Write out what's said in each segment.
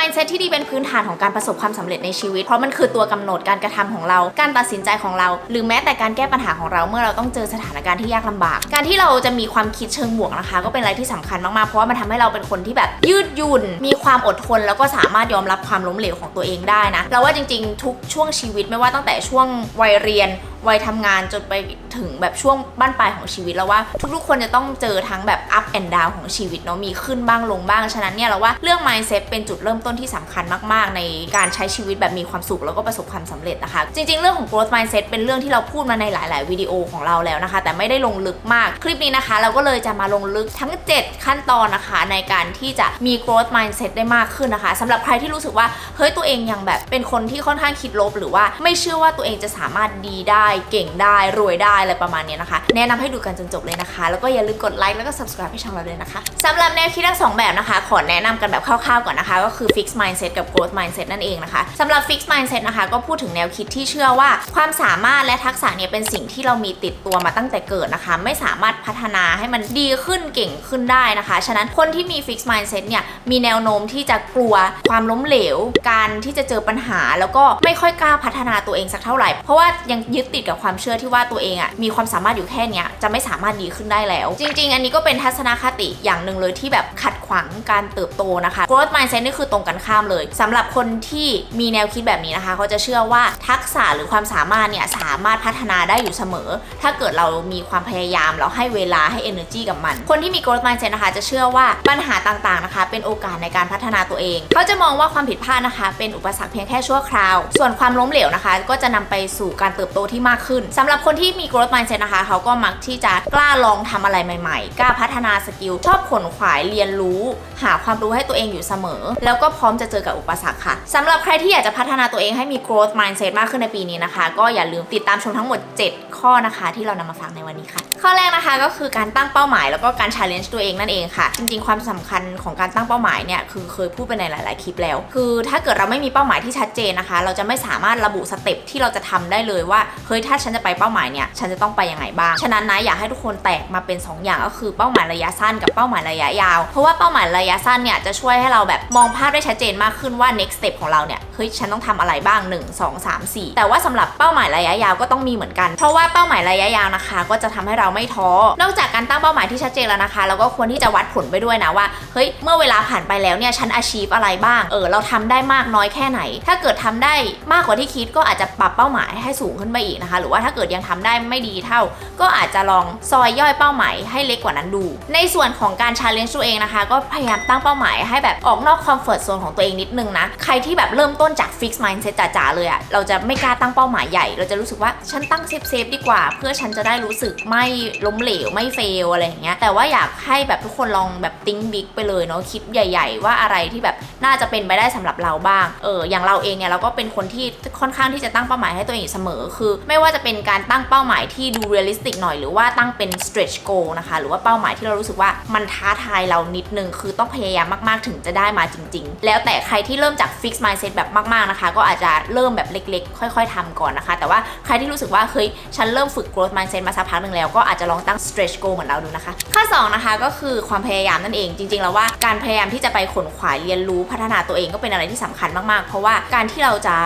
mindset ที่ดีเป็นพื้นฐานของการประสบความสำเร็จในชีวิต เพราะมันคือตัวกำหนดการกระทำของเรา การตัดสินใจของเรา หรือแม้แต่การแก้ปัญหาของเราเมื่อเราต้องเจอสถานการณ์ที่ยากลำบาก การที่เราจะมีความคิดเชิงบวกนะคะ ก็เป็นอะไรที่สำคัญมากๆ เพราะว่ามันทำให้เราเป็นคนที่แบบยืดหยุ่น มีความอดทน แล้วก็สามารถยอมรับความล้มเหลวของตัวเองได้นะ เราว่าจริงๆ ทุกช่วงชีวิตไม่ว่าตั้งแต่ช่วงวัยเรียน วัยทำงานจนไปถึงแบบช่วงบ้านปลายของชีวิตแล้วว่า ทุกๆ คนจะต้องเจอทั้งแบบ up and down ของชีวิตเนาะมีขึ้นบ้างลงบ้าง ฉะนั้นเนี่ยเราว่าเรื่อง mindset เป็นจุดเริ่มต้นที่สำคัญมากๆ ในการใช้ชีวิตแบบมีความสุขแล้วก็ประสบความสำเร็จนะคะ จริงๆ เรื่องของ growth mindset เป็นเรื่องที่เราพูดมาในหลาย ๆ วิดีโอของเราแล้วนะคะ แต่ไม่ได้ลงลึกมากคลิปนี้นะคะ เราก็เลยจะมาลงลึกทั้ง 7 ขั้นตอนนะคะ ในการที่จะมี growth mindset ได้มากขึ้นนะคะสำหรับใครที่รู้สึกว่าเฮ้ยตัวเองยังแบบเป็นคนที่ค่อนข้างคิดลบ หรือว่าไม่เชื่อว่าตัวเองจะสามารถดีได้เก่งได้รวยได้อะไรประมาณนี้นะคะ แนะนำให้ดูกันจนจบเลยนะคะ แล้วก็อย่าลืมกดไลค์แล้วก็ subscribe ให้ช่องเราด้วยนะคะสำหรับแนวคิดทั้งสองแบบนะคะ ขอแนะนำกันแบบคร่าวๆก่อนนะคะ ก็คือ fix mindset กับ growth mindset นั่นเองนะคะสำหรับ fix mindset นะคะ ก็พูดถึงแนวคิดที่เชื่อว่า ความสามารถและทักษะเนี่ยเป็นสิ่งที่เรามีติดตัวมาตั้งแต่เกิดนะคะ ไม่สามารถพัฒนาให้มันดีขึ้นเก่งขึ้นได้นะคะ ฉะนั้นคนที่มี fix mindset เนี่ยมีแนวโน้มที่จะกลัวความล้มเหลว การที่จะเจอปัญหา แล้วก็ไม่ค่อยกล้าพัฒนาตัวเองสักเท่าไหร่เพราะว่ายังยึดติดกับความเชื่อที่ว่าตัวเองอะ่ะมีความสามารถอยู่แค่เนี้ยจะไม่สามารถดีขึ้นได้แล้ว จริง ๆ อันนี้ก็เป็นทัศนคติอย่างหนึ่งเลยที่แบบขัดขวางการเติบโตนะคะ growth mindset นี่คือตรงกันข้ามเลยสำหรับคนที่มีแนวคิดแบบนี้นะคะเขาจะเชื่อว่าทักษะหรือความสามารถเนี่ยสามารถพัฒนาได้อยู่เสมอ ถ้าเกิดเรามีความพยายามแล้วให้เวลาให้ energy กับมัน คนที่มี growth mindset นะคะ จะเชื่อว่าปัญหาต่างๆนะคะ เป็นโอกาสในการพัฒนาตัวเองเขาจะมองว่าความผิดพลาดนะคะ เป็นอุปสรรคเพียงแค่ชั่วคราว ส่วนความล้มเหลวนะคะ ก็จะนำไปสู่การเติบโตที่มากขึ้นสำหรับคนที่มี growth mindset นะคะ เขาก็มักที่จะกล้าลองทำอะไรใหม่ ๆ กล้าพัฒนาสกิล ชอบขนขวายเรียนรู้ หาความรู้ให้ตัวเองอยู่เสมอ แล้วก็พร้อมจะเจอกับอุปสรรคค่ะสำหรับใครที่อยากจะพัฒนาตัวเองให้มี growth mindset มากขึ้นในปีนี้นะคะ ก็อย่าลืมติดตามชมทั้งหมด 7 ข้อนะคะที่เรานำมาฝากในวันนี้ค่ะ ข้อแรกนะคะก็คือการตั้งเป้าหมาย แล้วก็การ challenge ตัวเองนั่นเองค่ะ จริง ๆ ความสำคัญของการตั้งเป้าหมายเนี่ยคือเคยพูดไปในหลาย ๆ คลิปแล้ว คือถ้าเกิดเราไม่มีเป้าหมายที่ชัดเจนนะคะ เราจะไม่สามารถระบุสเต็ปที่เราจะทำได้เลยว่าเฮ้ยถ้าฉันจะไปเป้าหมายเนี่ยฉันจะต้องไปยังไงบ้างฉะนั้นนะอยากให้ทุกคนแตกมาเป็น 2 อย่างก็คือเป้าหมายระยะสั้นกับเป้าหมายระยะยาว เพราะว่าเป้าหมายระยะสั้นเนี่ยจะช่วยให้เราแบบมองภาพได้ชัดเจนมากขึ้นว่า next step ของเราเนี่ยเฮ้ยฉันต้องทำอะไรบ้าง 1 2 3 4 แต่ว่าสำหรับเป้าหมายระยะยาวก็ต้องมีเหมือนกัน เพราะว่าเป้าหมายระยะยาวนะคะ ก็จะทำให้เราไม่ท้อ นอกจากการตั้งเป้าหมายที่ชัดเจนแล้วนะคะเราก็ควรที่จะวัดผลไปด้วยนะว่าเฮ้ยเมื่อเวลาผ่านไปแล้วเนี่ยฉัน achieve อะไรบ้างเออเราทำได้มากน้อยแค่ไหน ถ้าเกิดทำได้มากกว่าที่คิดก็อาจจะปรับเป้าหมายให้สูงขึ้นไปอีกนะคะหรือว่าถ้าเกิดยังทำได้ไม่ดีเท่า ก็อาจจะลองซอยย่อยเป้าหมายให้เล็กกว่านั้นดู ในส่วนของการ challenge ตัวเองนะคะ ก็พยายามตั้งเป้าหมายให้แบบออกนอก comfort zone ของตัวเองนิดนึงนะ ใครที่แบบเริ่มต้นจาก fix mindset จ๋าๆเลยอะเราจะไม่กล้าตั้งเป้าหมายใหญ่ เราจะรู้สึกว่าฉันตั้งเซฟเซฟๆดีกว่า เพื่อฉันจะได้รู้สึกไม่ล้มเหลวไม่เฟลอะไรอย่างเงี้ย แต่ว่าอยากให้แบบทุกคนลองแบบติ้งบิ๊กไปเลยเนาะคิดใหญ่ ๆ ว่าอะไรที่แบบน่าจะเป็นไปได้สำหรับเราบ้าง เอออย่างเราเองเนี่ยเราก็เป็นคนที่ค่อนข้างที่จะตั้งเป้าหมายให้ตัวเองเสมอคือ ไม่ว่าจะเป็นการตั้งเป้าหมายที่ดูเรียลลิสติกหน่อยหรือว่าตั้งเป็น stretch goal นะคะ หรือว่าเป้าหมายที่เรารู้สึกว่ามันท้าทายเรานิดนึง คือต้องพยายามมากๆถึงจะได้มาจริง ๆ แล้วแต่ใครที่เริ่มจาก fix mindset แบบมากๆนะคะ ก็อาจจะเริ่มแบบเล็ก ๆ ค่อย ๆทำก่อนนะคะ แต่ว่าใครที่รู้สึกว่าเฮ้ยฉันเริ่มฝึก growth mindset มาสักพักหนึ่งแล้วก็อาจจะลองตั้ง stretch goal เหมือนเราดูนะคะข้อสองนะคะก็คือความพยายามนั่นเองจริง ๆ แล้วว่าการพยายามที่จะไปขนขวายเรียนรู้พัฒนาตัวเองก็เป็นอะไรที่สำคัญมากๆ เพราะว่าการที่เราจะ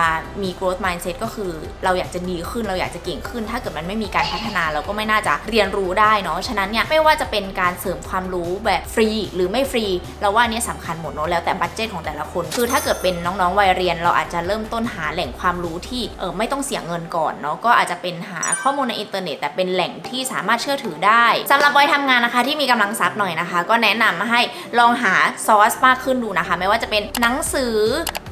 มี growth mindset ก็คือเราอยากจะดีขึ้นเราอยากจะเก่งขึ้น ถ้าเกิดมันไม่มีการพัฒนาเราก็ไม่น่าจะเรียนรู้ได้เนาะฉะนั้นเนี่ยไม่ว่าจะเป็นการเสริมความรู้แบบฟรี หรือไม่ฟรี เราว่าเนี้ยสำคัญหมดเนาะแล้วแต่บัตเจตของแต่ละคน คือถ้าเกิดเป็นน้องๆวัยเรียน เราอาจจะเริ่มต้นหาแหล่งความรู้ที่เออไม่ต้องเสียเงินก่อนเนาะก็อาจจะเป็นหาข้อมูลในอินเทอร์เน็ตแต่เป็นแหล่งที่สามารถเชื่อถือได้สำหรับวัยทำงานนะคะที่มีกำลังทรัพย์หน่อยนะคะ ก็แนะนำให้ลองหาซอสมากขึ้นดูนะคะ ไม่ว่าจะเป็นหนังสือ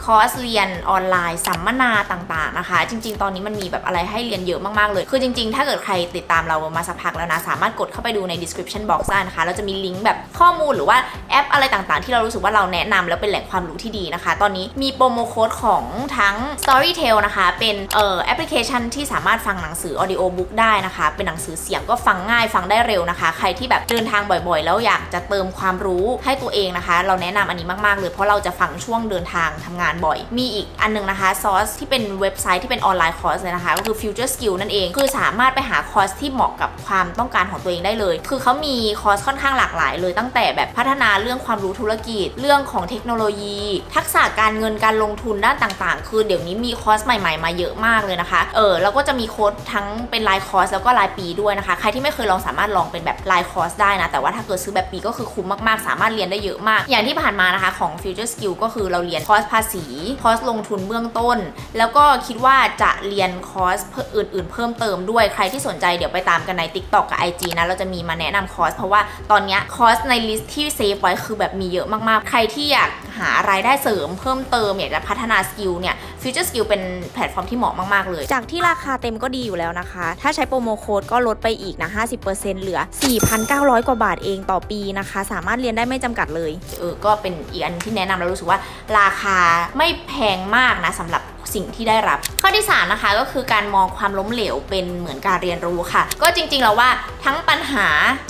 คอร์สเรียนออนไลน์ สัมมนาต่างๆนะคะ จริง ๆ ตอนนี้มันมีแบบอะไรให้เรียนเยอะมากๆเลย คือจริง ๆ ถ้าเกิดใครติดตามเรามาสักพักแล้วนะ สามารถกดเข้าไปดูใน description box ได้นะคะ เราจะมีลิงก์แบบข้อมูลหรือว่าแอปอะไรต่างๆ ที่เรารู้สึกว่าเราแนะนำแล้วเป็นแหล่งความรู้ที่ดีนะคะ ตอนนี้มีโปรโมโค้ดของทั้ง Storytel นะคะ เป็นเอ่อแอปพลิเคชันที่สามารถฟังหนังสือ audio book ได้นะคะ เป็นหนังสือเสียงก็ฟังง่ายฟังได้เร็วนะคะ ใครที่แบบเดินทางบ่อยๆ แล้วอยากจะเติมความรู้ให้ตัวเองนะคะ เราแนะนำอันนี้มากๆเลยเพราะเราจะฟังช่วงเดินทางทำงานานบ่อย มีอีกอันหนึงนะคะซอสที่เป็นเว็บไซต์ที่เป็นออนไลน์คอร์สเลยนะคะ ก็คือ Future Skill นั่นเอง คือสามารถไปหาคอร์สที่เหมาะกับความต้องการของตัวเองได้เลย คือเขามีคอร์สค่อนข้างหลากหลายเลยตั้งแต่แบบพัฒนาเรื่องความรู้ธุรกิจ เรื่องของเทคโนโลยี ทักษะการเงินการลงทุนด้านต่างๆ คือเดี๋ยวนี้มีคอร์สใหม่ๆ มาเยอะมากเลยนะคะ เออแล้วก็จะมีโค้ดทั้งเป็นรายคอร์สแล้วก็รายปีด้วยนะคะ ใครที่ไม่เคยลองสามารถลองเป็นแบบรายคอร์สได้นะ แต่ว่าถ้าเกิดซื้อแบบปีก็คือคุ้มมากๆ สามารถเรียนได้เยอะมาก อย่างที่ผ่านมานะคะของ Future Skill ก็คือเราเรียนคอร์สภาษีคอร์สลงทุนเบื้องต้น แล้วก็คิดว่าจะเรียนคอร์สอื่น ๆ เพิ่มเติมด้วยใครที่สนใจเดี๋ยวไปตามกันใน TikTok กับ IG นะ เราจะมีมาแนะนำคอร์ส เพราะว่าตอนนี้คอร์สในลิสต์ที่เซฟไว้คือแบบมีเยอะมากๆ ใครที่อยากหารายได้เสริมเพิ่มเติมอยากจะพัฒนาสกิลเนี่ย Future Skill เป็นแพลตฟอร์มที่เหมาะมากๆเลย จากที่ราคาเต็มก็ดีอยู่แล้วนะคะ ถ้าใช้โปรโมโค้ดก็ลดไปอีกนะ 50%เหลือ 4,900 กว่าบาทเองต่อปีนะคะ สามารถเรียนได้ไม่จำกัดเลย เออ ก็เป็นอีกอันที่แนะนำแล้วรู้สึกว่าราคาไม่แพงมากนะสำหรับ สิ่งที่ได้รับ ข้อที่3นะคะก็คือการมองความล้มเหลวเป็นเหมือนการเรียนรู้ค่ะ ก็จริงๆแล้วว่าทั้งปัญหา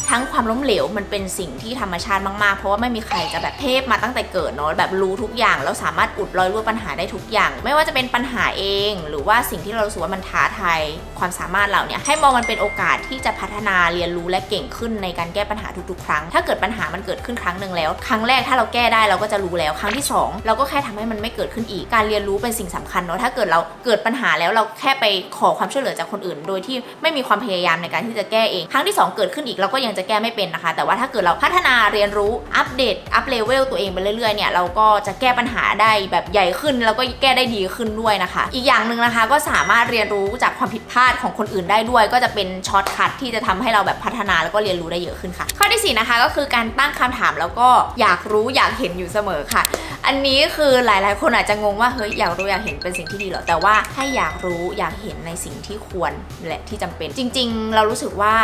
ทั้งความล้มเหลวมันเป็นสิ่งที่ธรรมชาติมากๆ เพราะว่าไม่มีใครจะแบบเทพมาตั้งแต่เกิดเนาะแบบรู้ทุกอย่างแล้วสามารถอุดรอยรั่วปัญหาได้ทุกอย่าง ไม่ว่าจะเป็นปัญหาเอง หรือว่าสิ่งที่เรารู้สึกว่ามันท้าทายความสามารถเราเนี่ยให้มองมันเป็นโอกาสที่จะพัฒนาเรียนรู้และเก่งขึ้นในการแก้ปัญหาทุกๆ ครั้ง ถ้าเกิดปัญหามันเกิดขึ้นครั้งหนึ่งแล้ว ครั้งแรกถ้าเราแก้ได้เราก็จะรู้แล้ว ครั้งที่สองเราก็แค่ทำให้มันไม่เกิดขึ้นอีกการเรียนรู้เป็นสิ่งสำคัญเนาะถ้าเกิดเราเกิดปัญหาแล้วเราแค่ไปขอความช่วยเหลือจากคนอื่น โดยที่ไม่มีความพยายามในการที่จะแก้เอง ครั้งที่สองเกิดขึ้นอีกเราก็ยังจะแก้ไม่เป็นนะคะ แต่ว่าถ้าเกิดเราพัฒนาเรียนรู้อัปเดตอัปเลเวลตัวเองไปเรื่อยๆเนี่ยเราก็จะแก้ปัญหาได้แบบใหญ่ขึ้น แล้วก็แก้ได้ดีขึ้นด้วยนะคะ อีกอย่างหนึ่งนะคะก็สามารถเรียนรู้จากความผิดพลาดของคนอื่นได้ด้วย ก็จะเป็นช็อตคัทที่จะทำให้เราแบบพัฒนาแล้วก็เรียนรู้ได้เยอะขึ้นค่ะ ข้อที่สี่นะคะก็คือการตั้งคำถามแล้วก็อยากรู้อยากเห็นอยู่เสมอค่ะ อันนี้คือหลายๆ คนอาจจะงงว่าเฮ้ยอยากรู้อยากเห็นเป็นสิ่งที่ดีเหรอแต่ว่าถ้าอยากรู้อยากเห็นในสิ่งที่ควรและที่จำเป็น จริง ๆ เรารู้สึกว่า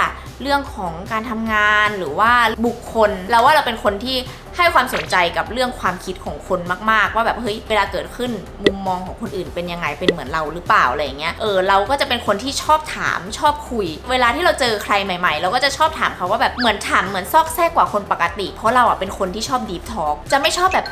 เรื่องของการทำงานหรือว่าบุคคล เราว่าเราเป็นคนที่ ให้ความสนใจกับเรื่องความคิดของคนมาก ๆ ว่าแบบเฮ้ยเวลาเกิดขึ้นมุมมองของคนอื่นเป็นยังไงเป็นเหมือนเราหรือเปล่าอะไรเงี้ยเออเราก็จะเป็นคนที่ชอบถามชอบคุย เวลาที่เราเจอใครใหม่ ๆ เราก็จะชอบถามเขาว่าแบบเหมือนถามเหมือนซอกแซกกว่าคนปกติ เพราะเราอะเป็นคนที่ชอบดีฟทอ l k จะไม่ชอบแบบ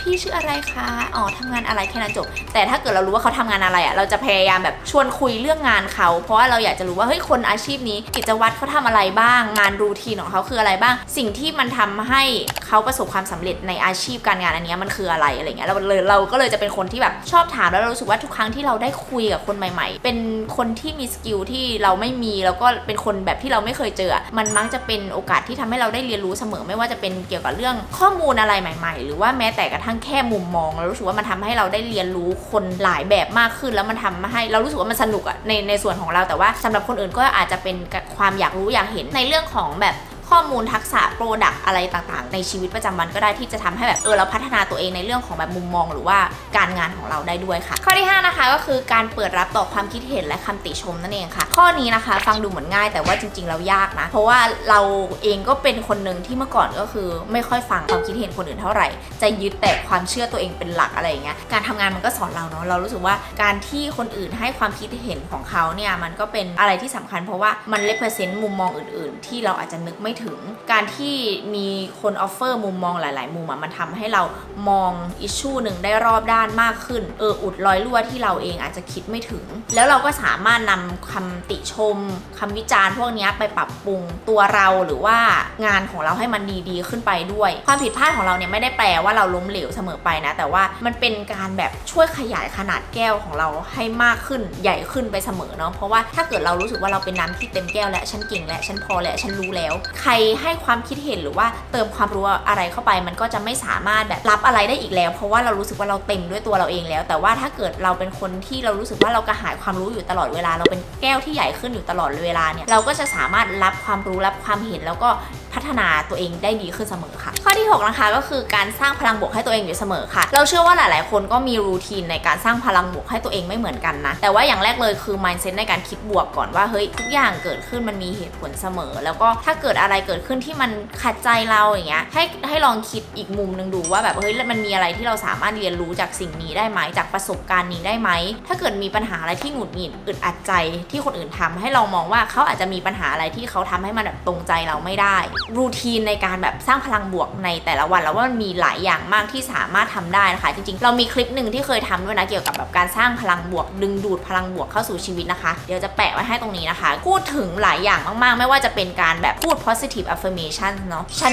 พี่ชื่ออะไรคะ อ๋อทำงานอะไรแค่นั้นจบ แต่ถ้าเกิดเรารู้ว่าเขาทำงานอะไรอะ เราจะพยายามแบบชวนคุยเรื่องงานเขา เพราะว่าเราอยากจะรู้ว่า เฮ้ย คนอาชีพนี้กิจวัตรเขาทำอะไรบ้าง งานรูทีนของเขาคืออะไรบ้าง สิ่งที่มันทำให้เขาประสบความสำเร็จในอาชีพการงานอันนี้มันคืออะไรอะไรเงี้ยเราเลยเราก็เลยจะเป็นคนที่แบบชอบถามแล้วเรารู้สึกว่าทุกครั้งที่เราได้คุยกับคนใหม่ ๆ เป็นคนที่มีสกิลที่เราไม่มีแล้วก็เป็นคนแบบที่เราไม่เคยเจอ มันมักจะเป็นโอกาสที่ทำให้เราได้เรียนรู้เสมอ ไม่ว่าจะเป็นเกี่ยวกับเรื่องข้อมูลอะไรใหม่ ๆ หรือว่าแม้แต่กระทั่งแค่มุมมองเรารู้สึกว่ามันทำให้เราได้เรียนรู้คนหลายแบบมากขึ้น แล้วมันทำให้เรารู้สึกว่ามันสนุกอะในในส่วนของเราแต่ว่าสำหรับคนอื่นก็อาจจะเป็นความอยากรู้อยากเห็นในเรื่องของแบบ ข้อมูลทักษะโปรดักอะไรต่างๆ ในชีวิตประจำวันก็ได้ที่จะทำให้แบบเออเราพัฒนาตัวเองในเรื่องของแบบมุมมอง หรือว่าการงานของเราได้ด้วยค่ะ ข้อที่ 5 นะคะก็คือการเปิดรับต่อความคิดเห็นและคำติชมนั่นเองค่ะ ข้อนี้นะคะ ฟังดูเหมือนง่ายแต่ว่าจริงๆแล้วยากนะ เพราะว่าเราเองก็เป็นคนหนึ่งที่เมื่อก่อนก็คือ ไม่ค่อยฟังความคิดเห็นคนอื่นเท่าไหร่ จะยึดแต่ความเชื่อตัวเองเป็นหลักอะไรอย่างเงี้ยการทำงานมันก็สอนเราเนาะเรารู้สึกว่าการที่คนอื่นให้ความคิดเห็นของเขาเนี่ยมันก็เป็นอะไรที่สำคัญ เพราะว่ามันเลเ r อร์เซนต์มุมมองอื่น ๆ ที่เราอาจจะนึกไม่ถึงการที่มีคนออฟเฟอร์มุมมองหลาย ๆ มุมอะมันทำให้เรามองอิชชูหนึ่งได้รอบด้านมากขึ้น เอออุดรอยรั่วที่เราเองอาจจะคิดไม่ถึง แล้วเราก็สามารถนำคำติชมคำวิจารณ์พวกนี้ไปปรับปรุงตัวเราหรือว่างานของเราให้มันดี ๆ ขึ้นไปด้วย ความผิดพลาดของเราเนี่ยไม่ได้แปลว่าเราล้มเหลวเสมอไปนะ แต่ว่ามันเป็นการแบบช่วยขยายขนาดแก้วของเราให้มากขึ้นใหญ่ขึ้นไปเสมอเนาะเพราะว่าถ้าเกิดเรารู้สึกว่าเราเป็นน้ำที่เต็มแก้วและฉันเก่งและฉันพอและฉันรู้แล้วใครให้ความคิดเห็นหรือว่าเติมความรู้อะไรเข้าไปมันก็จะไม่สามารถแบบรับอะไรได้อีกแล้ว เพราะว่าเรารู้สึกว่าเราเต็มด้วยตัวเราเองแล้ว แต่ว่าถ้าเกิดเราเป็นคนที่เรารู้สึกว่าเรากระหายความรู้อยู่ตลอดเวลา เราเป็นแก้วที่ใหญ่ขึ้นอยู่ตลอดเวลาเนี่ยเราก็จะสามารถรับความรู้รับความเห็นแล้วก็พัฒนาตัวเองได้ดีขึ้นเสมอค่ะ ข้อที่ 6 นะคะก็คือการสร้างพลังบวกให้ตัวเองอยู่เสมอค่ะ เราเชื่อว่าหลาย ๆ คนก็มีรูทีนในการสร้างพลังบวกให้ตัวเองไม่เหมือนกันนะ แต่ว่าอย่างแรกเลยคือ mindset ในการคิดบวกก่อนว่าเฮ้ยทุกอย่างเกิดขึ้นมันมีเหตุผลเสมอ แล้วก็ถ้าเกิดอะไรเกิดขึ้นที่มันขัดใจเราอย่างเงี้ยให้ให้ลองคิดอีกมุมหนึงดูว่าแบบเฮ้ยมันมีอะไรที่เราสามารถเรียนรู้จากสิ่งนี้ได้ไหมจากประสบการณ์นี้ได้ไหมถ้าเกิดมีปัญหาอะไรที่หงุดหงิดอึดอัดใจที่คนอื่นทำให้ลองมองว่าเขาอาจจะมีปัญหาอะไรที่เขาทำให้มันแบบตรงใจเราไม่ได้รูทีนในการแบบสร้างพลังบวกในแต่ละวัน แล้วว่ามันมีหลายอย่างมากที่สามารถทำได้นะคะ จริงๆ เรามีคลิปหนึ่งที่เคยทำด้วยนะเกี่ยวกับแบบการสร้างพลังบวก ดึงดูดพลังบวกเข้าสู่ชีวิตนะคะ เดี๋ยวจะแปะไว้ให้ตรงนี้นะคะ พูดถึงหลายอย่างมากๆ ไม่ว่าจะเป็นการแบบพูด positive affirmation เนาะฉัน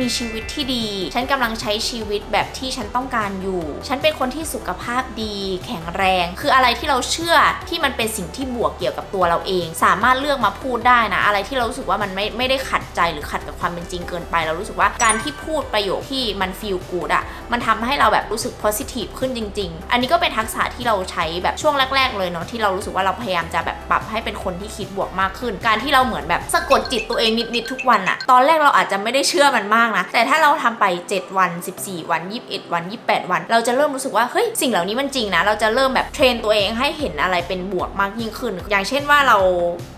มีชีวิตที่ดี ฉันกำลังใช้ชีวิตแบบที่ฉันต้องการอยู่ ฉันเป็นคนที่สุขภาพดี แข็งแรง คืออะไรที่เราเชื่อที่มันเป็นสิ่งที่บวกเกี่ยวกับตัวเราเอง สามารถเลือกมาพูดได้นะ อะไรที่เรารู้สึกว่ามันไม่ไม่ได้ขัดใจหรือขัดกับความเป็นจริงเกินไป เรารู้สึกว่าการที่พูดประโยคที่มัน feel good อะมันทำให้เราแบบรู้สึก positive ขึ้นจริง ๆ อันนี้ก็เป็นทักษะที่เราใช้แบบช่วงแรก ๆ เลยเนาะที่เรารู้สึกว่าเราพยายามจะแบบปรับให้เป็นคนที่คิดบวกมากขึ้น การที่เราเหมือนแบบสะกดจิตตัวเองนิดๆทุกวันอะตอนแรกเราอาจจะไม่ได้เชื่อมันมากนะแต่ถ้าเราทำไป 7 วัน 14 วัน 21 วัน 28 วัน เราจะเริ่มรู้สึกว่าเฮ้ยสิ่งเหล่านี้มันจริงนะเราจะเริ่มแบบเทรนตัวเองให้เห็นอะไรเป็นบวกมากยิ่งขึ้น อย่างเช่นว่าเรา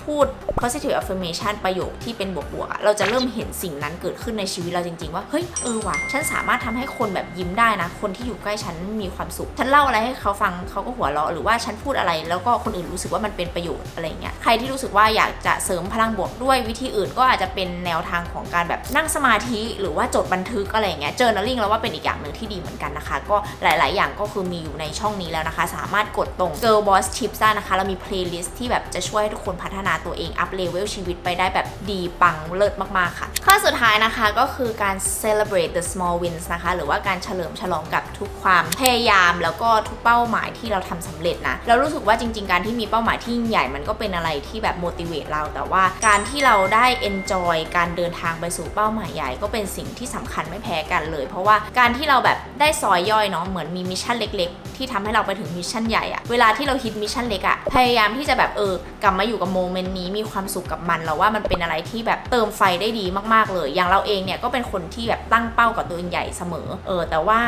พูด positive affirmation ประโยคที่เป็นบวกๆเราจะเริ่มเห็นสิ่งนั้นเกิดขึ้นในชีวิตเราจริง ๆ ว่าเฮ้ยเออว่ะฉันสามารถทำให้คนแบบยิ้มได้นะ คนที่อยู่ใกล้ฉันมีความสุข ฉันเล่าอะไรให้เขาฟังเขาก็หัวเราะหรือว่าฉันพูดอะไร แล้วก็คนอื่นรู้สึกว่ามันเป็นประโยชน์อะไรเงี้ยใครที่รู้สึกว่าอยากจะเสริมพลังบวกด้วยวิธีอื่นก็อาจจะเป็นแนวทางของการแบบนั่งสมาธิ หรือว่าจดบันทึกอะไรเงี้ย journaling แล้วว่าเป็นอีกอย่างหนึ่งที่ดีเหมือนกันนะคะ ก็หลาย ๆ อย่างก็คือมีอยู่ในช่องนี้แล้วนะคะ สามารถกดตรง Girl Boss Tips ได้นะคะ เรามี playlist ที่แบบจะช่วยให้ทุกคนพัฒนาตัวเองอัพเลเวลชีวิตไปได้แบบดีปังเลิศมาก ๆค่ะ ข้อสุดท้ายนะคะก็คือการ celebrate the small wins นะคะ หรือว่าการเฉลิมฉลองกับทุกความพยายามแล้วก็ทุกเป้าหมายที่เราทำสำเร็จนะเรารู้สึกว่าจริง ๆ การที่มีเป้าหมายที่ใหญ่มันก็เป็นอะไรที่แบบ motivate เรา แต่ว่าการที่เราได้ enjoy การเดินทางไปสู่เป้าหมายใหญ่ ก็เป็นสิ่งที่สำคัญไม่แพ้กันเลย เพราะว่าการที่เราแบบได้ซอยย่อยเนาะเหมือนมีมิชชั่นเล็ก ๆ ที่ทำให้เราไปถึงมิชชั่นใหญ่อะเวลาที่เราฮิตมิชชั่นเล็กอะพยายามที่จะแบบเออกลับมาอยู่กับโมเมนต์นี้มีความสุขกับมันเราว่ามันเป็นอะไรที่แบบเติมไฟได้ดีมากๆเลย อย่างเราเองเนี่ยก็เป็นคนที่แบบตั้งเป้ากับตัวเองใหญ่เสมอ เออ แต่ว่า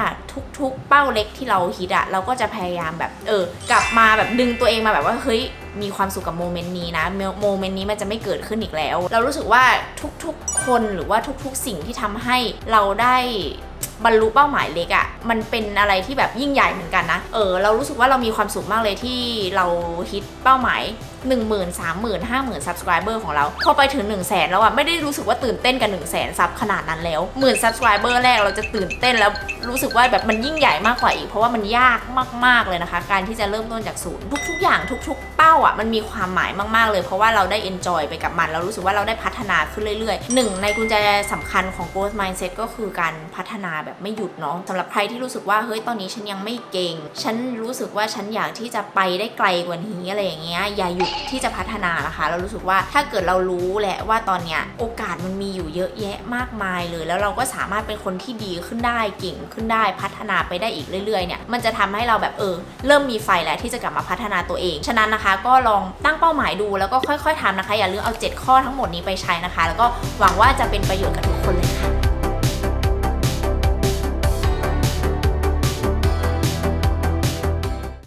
ทุกๆ เป้าเล็กที่เราฮิตอะเราก็จะพยายามแบบ เออ กลับมาแบบดึงตัวเองมาแบบว่า เฮ้ย มีความสุขกับโมเมนต์นี้นะ โมเมนต์นี้มันจะไม่เกิดขึ้นอีกแล้ว เรารู้สึกว่าทุกๆ คนหรือว่าทุกๆ สิ่งที่ทำให้เราได้บรรลุเป้าหมายเล็กอะ่ะ มันเป็นอะไรที่แบบยิ่งใหญ่เหมือนกันนะ เออ เรารู้สึกว่าเรามีความสุขมากเลยที่เราฮิตเป้าหมาย 1 0 0 0 0 3 0 0 0 0 5 0,000 subscriber ของเรา พอไปถึง 1 0 0 0 0แสนแล้วอะไม่ได้รู้สึกว่าตื่นเต้นกับ 1 0 0 0 0แสนซับขนาดนั้นแล้วหมื่น subscriber แรกเราจะตื่นเต้นแล้วรู้สึกว่าแบบมันยิ่งใหญ่มากกว่าอีก เพราะว่ามันยากมากๆเลยนะคะ การที่จะเริ่มต้นจากศูนย์ทุก ๆ อย่างทุก ๆ เป้าอะมันมีความหมายมากๆเลย เพราะว่าเราได้ enjoy ไปกับมันเรารู้สึกว่าเราได้พัฒนาขึ้นเรื่อยๆหนึ่งในกุญแจสำคัญของ growth mindset ก็คือการพัฒนาแบบไม่หยุดเนาะสำหรับใครที่รู้สึกว่าเฮ้ยตอนนี้ฉันยังไม่เก่ง ฉันรู้สึกว่าฉันอยากที่จะไปได้ไกลกว่านี้อะไรอย่างเงี้ยอย่าหยุดที่จะพัฒนานะคะ เรารู้สึกว่าถ้าเกิดเรารู้แหละว่าตอนเนี้ยโอกาสมันมีอยู่เยอะแยะมากมายเลย แล้วเราก็สามารถเป็นคนที่ดีขึ้นได้เก่งขึ้นได้พัฒนาไปได้อีกเรื่อยๆเนี่ยมันจะทำให้เราแบบเออ เริ่มมีไฟแล้วที่จะกลับมาพัฒนาตัวเอง ฉะนั้นนะคะก็ลองตั้งเป้าหมายดูแล้วก็ค่อยๆทำนะคะ อย่าลืมเอา 7 ข้อทั้งหมดนี้ไปใช้นะคะ แล้วก็หวังว่าจะเป็นประโยชน์กับทุกคนเลย